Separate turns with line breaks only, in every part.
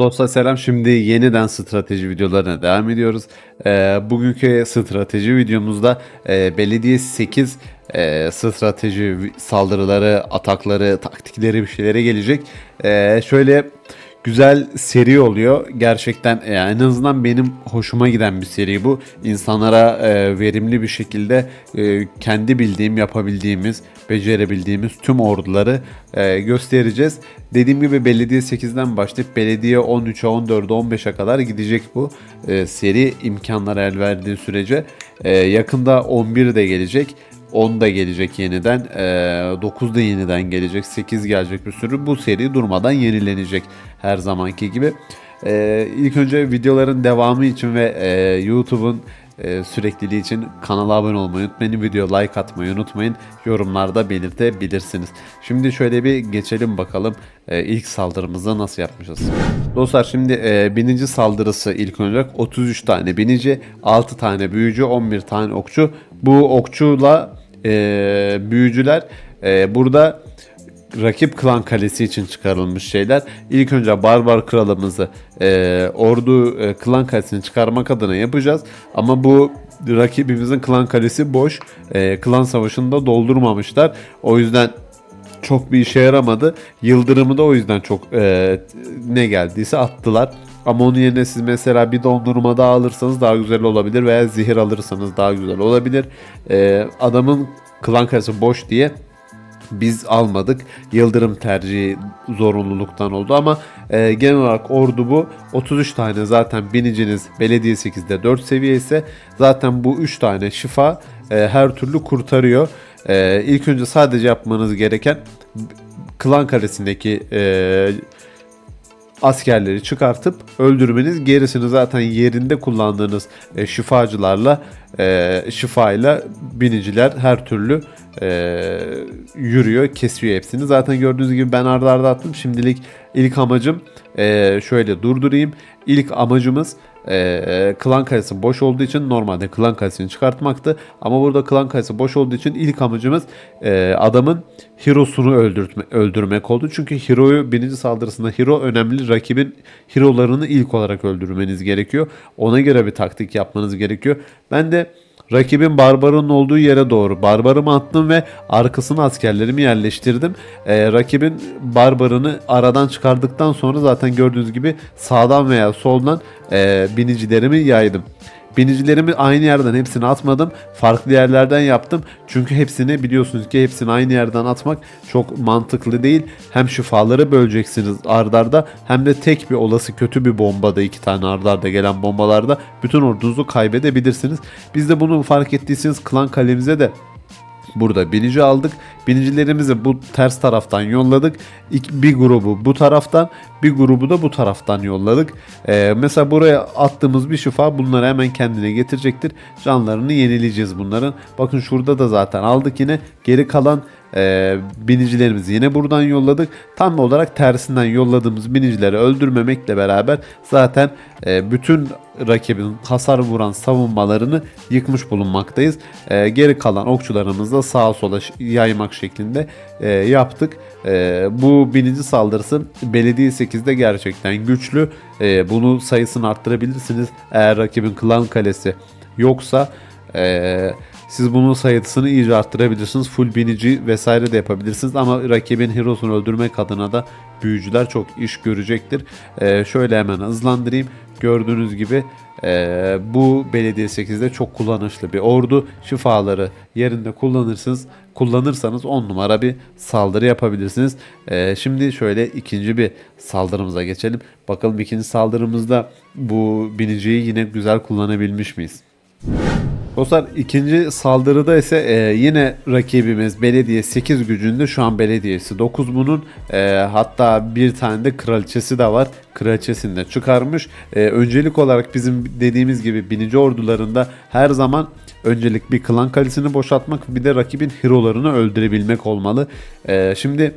Dostlar selam. Şimdi yeniden strateji videolarına devam ediyoruz. Ee, bugünkü strateji videomuzda e, belediye 8 e, strateji saldırıları, atakları, taktikleri bir şeylere gelecek. Ee, şöyle güzel seri oluyor. Gerçekten e, en azından benim hoşuma giden bir seri bu. İnsanlara e, verimli bir şekilde e, kendi bildiğim, yapabildiğimiz, becerebildiğimiz tüm orduları e, göstereceğiz. Dediğim gibi belediye 8'den başlayıp belediye 13'e, 14'e, 15'e kadar gidecek bu e, seri imkanlar el verdiği sürece. E, yakında 11 de gelecek. 10 da gelecek yeniden. E, 9 da yeniden gelecek. 8 gelecek bir sürü. Bu seri durmadan yenilenecek her zamanki gibi. E, ilk önce videoların devamı için ve e, YouTube'un e, sürekliliği için kanala abone olmayı unutmayın. Video like atmayı unutmayın. Yorumlarda belirtebilirsiniz. Şimdi şöyle bir geçelim bakalım e, ilk saldırımızı nasıl yapmışız. Dostlar şimdi e, bininci saldırısı ilk olacak. 33 tane binici, 6 tane büyücü, 11 tane okçu. Bu okçuyla e, büyücüler e, burada rakip klan kalesi için çıkarılmış şeyler. İlk önce barbar kralımızı e, ordu e, klan kalesini çıkarmak adına yapacağız. Ama bu rakibimizin klan kalesi boş. E, klan savaşında doldurmamışlar. O yüzden çok bir işe yaramadı. Yıldırımı da o yüzden çok e, ne geldiyse attılar. Ama onun yerine siz mesela bir dondurma daha alırsanız daha güzel olabilir veya zehir alırsanız daha güzel olabilir. E, adamın klan kalesi boş diye biz almadık. Yıldırım tercihi zorunluluktan oldu ama e, genel olarak ordu bu. 33 tane zaten biniciniz belediye 8'de 4 seviye ise zaten bu 3 tane şifa e, her türlü kurtarıyor. E, ilk önce sadece yapmanız gereken klan kalesindeki e, askerleri çıkartıp öldürmeniz. Gerisini zaten yerinde kullandığınız e, şifacılarla e, şifayla biniciler her türlü e, yürüyor kesiyor hepsini. Zaten gördüğünüz gibi ben arda arda attım. Şimdilik ilk amacım e, şöyle durdurayım. İlk amacımız e, klan kalesi boş olduğu için normalde klan kalesini çıkartmaktı ama burada klan kalesi boş olduğu için ilk amacımız e, adamın Hero'sunu öldürtme, öldürmek oldu. Çünkü Hero'yu birinci saldırısında Hero önemli. Rakibin Hero'larını ilk olarak öldürmeniz gerekiyor. Ona göre bir taktik yapmanız gerekiyor. Ben de rakibin barbarın olduğu yere doğru barbarımı attım ve arkasına askerlerimi yerleştirdim. Ee, rakibin barbarını aradan çıkardıktan sonra zaten gördüğünüz gibi sağdan veya soldan e, binicilerimi yaydım. Binicilerimi aynı yerden hepsini atmadım. Farklı yerlerden yaptım. Çünkü hepsini biliyorsunuz ki hepsini aynı yerden atmak çok mantıklı değil. Hem şifaları böleceksiniz ardarda hem de tek bir olası kötü bir bombada iki tane ardarda gelen bombalarda bütün ordunuzu kaybedebilirsiniz. Biz de bunu fark ettiyseniz klan kalemize de Burada binici aldık. Binicilerimizi bu ters taraftan yolladık. Bir grubu bu taraftan, bir grubu da bu taraftan yolladık. Ee, mesela buraya attığımız bir şifa bunları hemen kendine getirecektir. Canlarını yenileyeceğiz bunların. Bakın şurada da zaten aldık yine. Geri kalan e, binicilerimizi yine buradan yolladık. Tam olarak tersinden yolladığımız binicileri öldürmemekle beraber zaten e, bütün rakibin hasar vuran savunmalarını yıkmış bulunmaktayız. E, geri kalan okçularımızı da sağa sola yaymak şeklinde e, yaptık. E, bu bininci saldırısı belediye 8'de gerçekten güçlü. E, bunu sayısını arttırabilirsiniz. Eğer rakibin klan kalesi yoksa e, siz bunun sayısını iyice arttırabilirsiniz. Full binici vesaire de yapabilirsiniz. Ama rakibin hero'sunu öldürmek adına da büyücüler çok iş görecektir. Ee, şöyle hemen hızlandırayım. Gördüğünüz gibi ee, bu belediye 8'de çok kullanışlı bir ordu. Şifaları yerinde kullanırsınız. Kullanırsanız 10 numara bir saldırı yapabilirsiniz. Ee, şimdi şöyle ikinci bir saldırımıza geçelim. Bakalım ikinci saldırımızda bu biniciyi yine güzel kullanabilmiş miyiz? Dostlar ikinci saldırıda ise e, yine rakibimiz belediye 8 gücünde şu an belediyesi 9 bunun e, hatta bir tane de kraliçesi de var. Kraliçesini de çıkarmış. E, öncelik olarak bizim dediğimiz gibi binici ordularında her zaman öncelik bir klan kalesini boşaltmak bir de rakibin hero'larını öldürebilmek olmalı. E, şimdi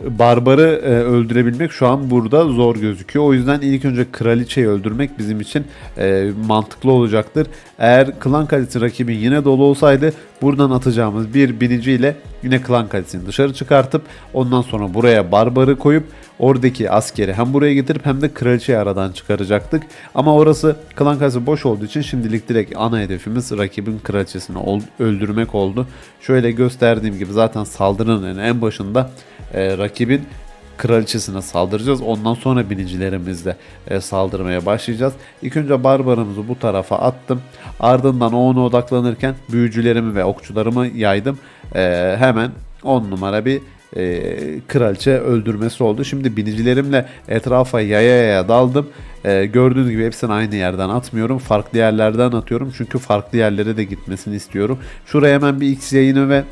barbarı e, öldürebilmek şu an burada zor gözüküyor. O yüzden ilk önce kraliçeyi öldürmek bizim için e, mantıklı olacaktır. Eğer klan kalesi rakibin yine dolu olsaydı buradan atacağımız bir biniciyle yine klan kalesini dışarı çıkartıp ondan sonra buraya barbarı koyup oradaki askeri hem buraya getirip hem de kraliçeyi aradan çıkaracaktık. Ama orası klan kalesi boş olduğu için şimdilik direkt ana hedefimiz rakibin kraliçesini öldürmek oldu. Şöyle gösterdiğim gibi zaten saldırının en başında e, rakibin kraliçesine saldıracağız. Ondan sonra binicilerimizle e, saldırmaya başlayacağız. İlk önce barbarımızı bu tarafa attım. Ardından o ona odaklanırken büyücülerimi ve okçularımı yaydım. E, hemen 10 numara bir e, kraliçe öldürmesi oldu. Şimdi binicilerimle etrafa yaya yaya daldım. E, gördüğünüz gibi hepsini aynı yerden atmıyorum. Farklı yerlerden atıyorum. Çünkü farklı yerlere de gitmesini istiyorum. Şuraya hemen bir X yayını ve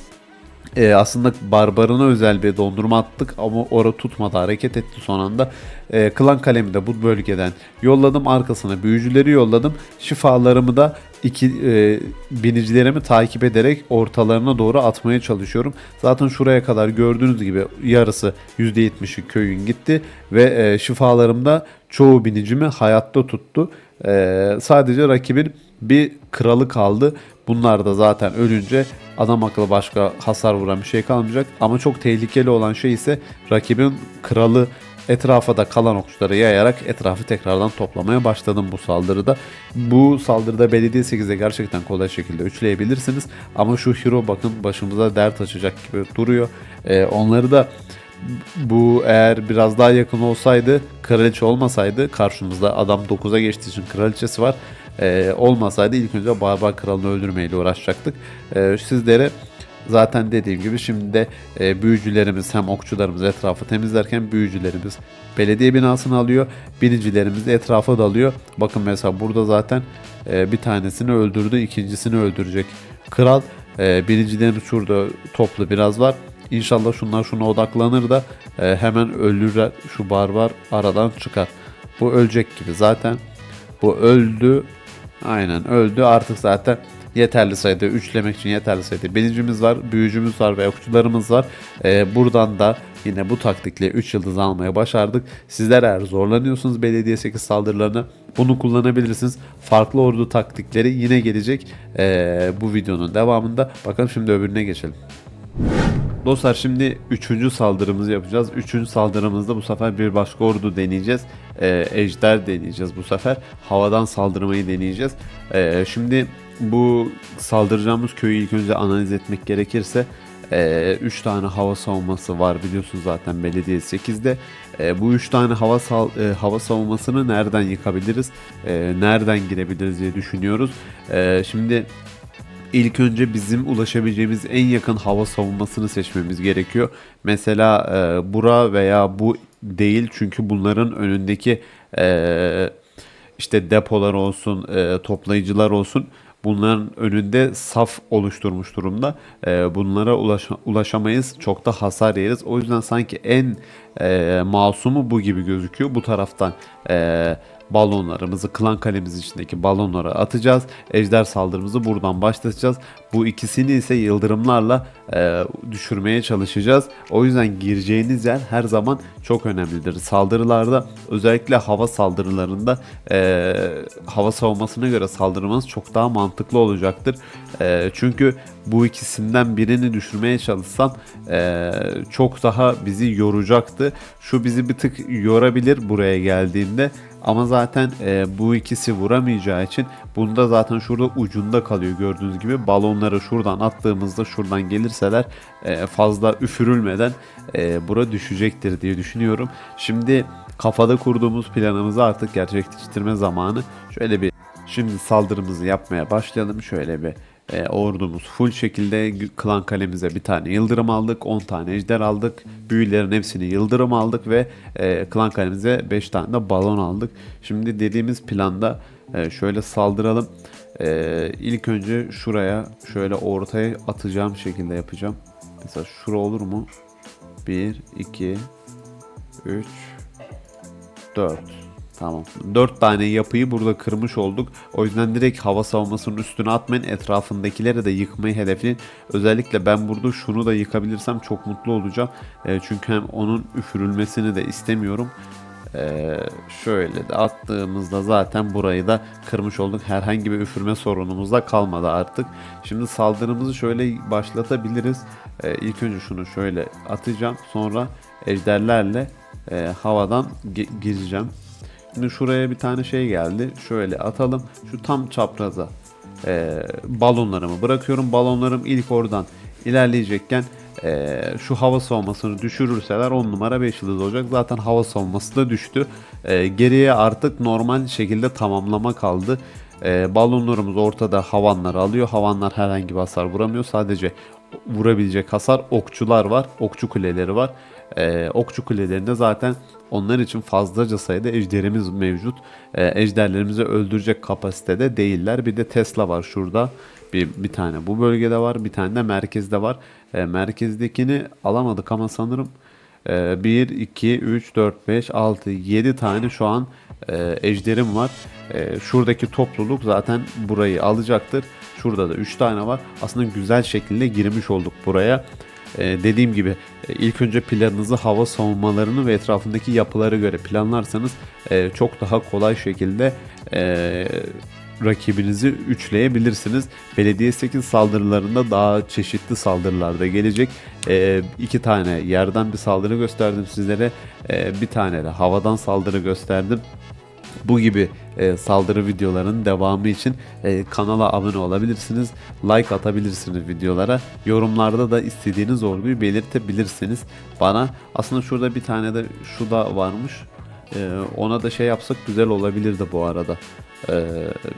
e, aslında barbarına özel bir dondurma attık ama orada tutmadı hareket etti son anda. E, klan kalemi de bu bölgeden yolladım arkasına büyücüleri yolladım. Şifalarımı da iki e, binicilerimi takip ederek ortalarına doğru atmaya çalışıyorum. Zaten şuraya kadar gördüğünüz gibi yarısı %70'i köyün gitti ve e, şifalarım da çoğu binicimi hayatta tuttu. E, sadece rakibin bir kralı kaldı. Bunlar da zaten ölünce adam akıllı başka hasar vuran bir şey kalmayacak. Ama çok tehlikeli olan şey ise rakibin kralı etrafa da kalan okçuları yayarak etrafı tekrardan toplamaya başladım bu saldırıda. Bu saldırıda belediye 8'e gerçekten kolay şekilde üçleyebilirsiniz. Ama şu hero bakın başımıza dert açacak gibi duruyor. Ee, onları da bu eğer biraz daha yakın olsaydı kraliçe olmasaydı karşımızda adam 9'a geçtiği için kraliçesi var. Ee, olmasaydı ilk önce barbar kralını öldürmeyle uğraşacaktık. Ee, sizlere zaten dediğim gibi şimdi de e, büyücülerimiz hem okçularımız etrafı temizlerken büyücülerimiz belediye binasını alıyor. Binicilerimiz etrafa dalıyor. Bakın mesela burada zaten e, bir tanesini öldürdü ikincisini öldürecek. Kral e, binicilerimiz şurada toplu biraz var. İnşallah şunlar şuna odaklanır da e, hemen ölür şu barbar aradan çıkar. Bu ölecek gibi zaten. Bu öldü. Aynen öldü. Artık zaten yeterli sayıda üçlemek için yeterli sayıda binicimiz var, büyücümüz var ve okçularımız var. E, buradan da yine bu taktikle 3 yıldız almaya başardık. Sizler eğer zorlanıyorsunuz belediye 8 saldırılarını bunu kullanabilirsiniz. Farklı ordu taktikleri yine gelecek e, bu videonun devamında. Bakalım şimdi öbürüne geçelim. Dostlar şimdi üçüncü saldırımızı yapacağız. Üçüncü saldırımızda bu sefer bir başka ordu deneyeceğiz. Ee, ejder deneyeceğiz bu sefer. Havadan saldırmayı deneyeceğiz. Ee, şimdi bu saldıracağımız köyü ilk önce analiz etmek gerekirse 3 tane hava savunması var biliyorsunuz zaten belediye 8'de. E, bu 3 tane hava e, hava savunmasını nereden yıkabiliriz? E, nereden girebiliriz diye düşünüyoruz. Şimdi ilk önce bizim ulaşabileceğimiz en yakın hava savunmasını seçmemiz gerekiyor. Mesela e, bura veya bu değil çünkü bunların önündeki e, işte depolar olsun, e, toplayıcılar olsun bunların önünde saf oluşturmuş durumda. E, bunlara ulaşa- ulaşamayız, çok da hasar yeriz. O yüzden sanki en e, masumu bu gibi gözüküyor. Bu taraftan e, balonlarımızı klan kalemiz içindeki balonlara atacağız. Ejder saldırımızı buradan başlatacağız. Bu ikisini ise yıldırımlarla e, düşürmeye çalışacağız. O yüzden gireceğiniz yer her zaman çok önemlidir. Saldırılarda özellikle hava saldırılarında e, hava savunmasına göre saldırmanız çok daha mantıklı olacaktır. E, çünkü bu ikisinden birini düşürmeye çalışsam e, çok daha bizi yoracaktı. Şu bizi bir tık yorabilir buraya geldiğinde. Ama zaten e, bu ikisi vuramayacağı için bunda zaten şurada ucunda kalıyor gördüğünüz gibi. Balonları şuradan attığımızda şuradan gelirseler e, fazla üfürülmeden e, bura düşecektir diye düşünüyorum. Şimdi kafada kurduğumuz planımızı artık gerçekleştirme zamanı. Şöyle bir şimdi saldırımızı yapmaya başlayalım. Şöyle bir e, ordumuz full şekilde klan kalemize bir tane yıldırım aldık. 10 tane ejder aldık. Büyülerin hepsini yıldırım aldık ve e, klan kalemize 5 tane de balon aldık. Şimdi dediğimiz planda e, şöyle saldıralım. E, ilk önce şuraya şöyle ortaya atacağım şekilde yapacağım. Mesela şura olur mu? 1, 2, 3, 4. Tamam. 4 tane yapıyı burada kırmış olduk. O yüzden direkt hava savunmasının üstüne atmayın. Etrafındakileri de yıkmayı hedefleyin. Özellikle ben burada şunu da yıkabilirsem çok mutlu olacağım. E, çünkü hem onun üfürülmesini de istemiyorum. E, şöyle de attığımızda zaten burayı da kırmış olduk. Herhangi bir üfürme sorunumuz da kalmadı artık. Şimdi saldırımızı şöyle başlatabiliriz. E, ilk önce şunu şöyle atacağım. Sonra ejderlerle e, havadan gireceğim. Şimdi şuraya bir tane şey geldi. Şöyle atalım. Şu tam çapraza e, balonlarımı bırakıyorum. Balonlarım ilk oradan ilerleyecekken e, şu hava savunmasını düşürürseler 10 numara 5 yıldız olacak. Zaten hava savunması da düştü. E, geriye artık normal şekilde tamamlama kaldı. E, balonlarımız ortada havanları alıyor. Havanlar herhangi bir hasar vuramıyor. Sadece vurabilecek hasar okçular var. Okçu kuleleri var. Ee, okçu kulelerinde zaten onlar için fazlaca sayıda ejderimiz mevcut. Ee, ejderlerimizi öldürecek kapasitede değiller. Bir de Tesla var şurada. Bir, bir tane bu bölgede var. Bir tane de merkezde var. Ee, merkezdekini alamadık ama sanırım 1, 2, 3, 4, 5, 6, 7 tane şu an e, ejderim var. E, şuradaki topluluk zaten burayı alacaktır. Şurada da 3 tane var. Aslında güzel şekilde girmiş olduk buraya. E, dediğim gibi e, ilk önce planınızı hava savunmalarını ve etrafındaki yapılara göre planlarsanız e, çok daha kolay şekilde e, rakibinizi üçleyebilirsiniz. Belediye 8 saldırılarında daha çeşitli saldırılar da gelecek. E, iki tane yerden bir saldırı gösterdim sizlere. E, bir tane de havadan saldırı gösterdim. Bu gibi e, saldırı videolarının devamı için e, kanala abone olabilirsiniz. Like atabilirsiniz videolara. Yorumlarda da istediğiniz olguyu belirtebilirsiniz bana. Aslında şurada bir tane de şu da varmış. E, ona da şey yapsak güzel olabilirdi bu arada. E,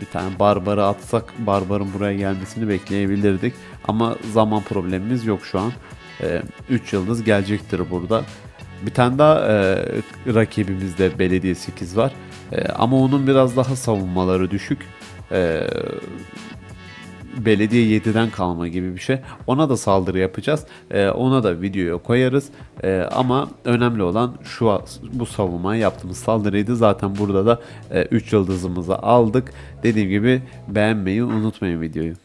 bir tane barbarı atsak barbarın buraya gelmesini bekleyebilirdik. Ama zaman problemimiz yok şu an. 3 yıldız gelecektir burada. Bir tane daha e, rakibimizde Belediye 8 var. E, ama onun biraz daha savunmaları düşük. E, Belediye 7'den kalma gibi bir şey. Ona da saldırı yapacağız. E, ona da videoya koyarız. E, ama önemli olan şu bu savunmayı yaptığımız saldırıydı. Zaten burada da 3 yıldızımızı aldık. Dediğim gibi beğenmeyi unutmayın videoyu.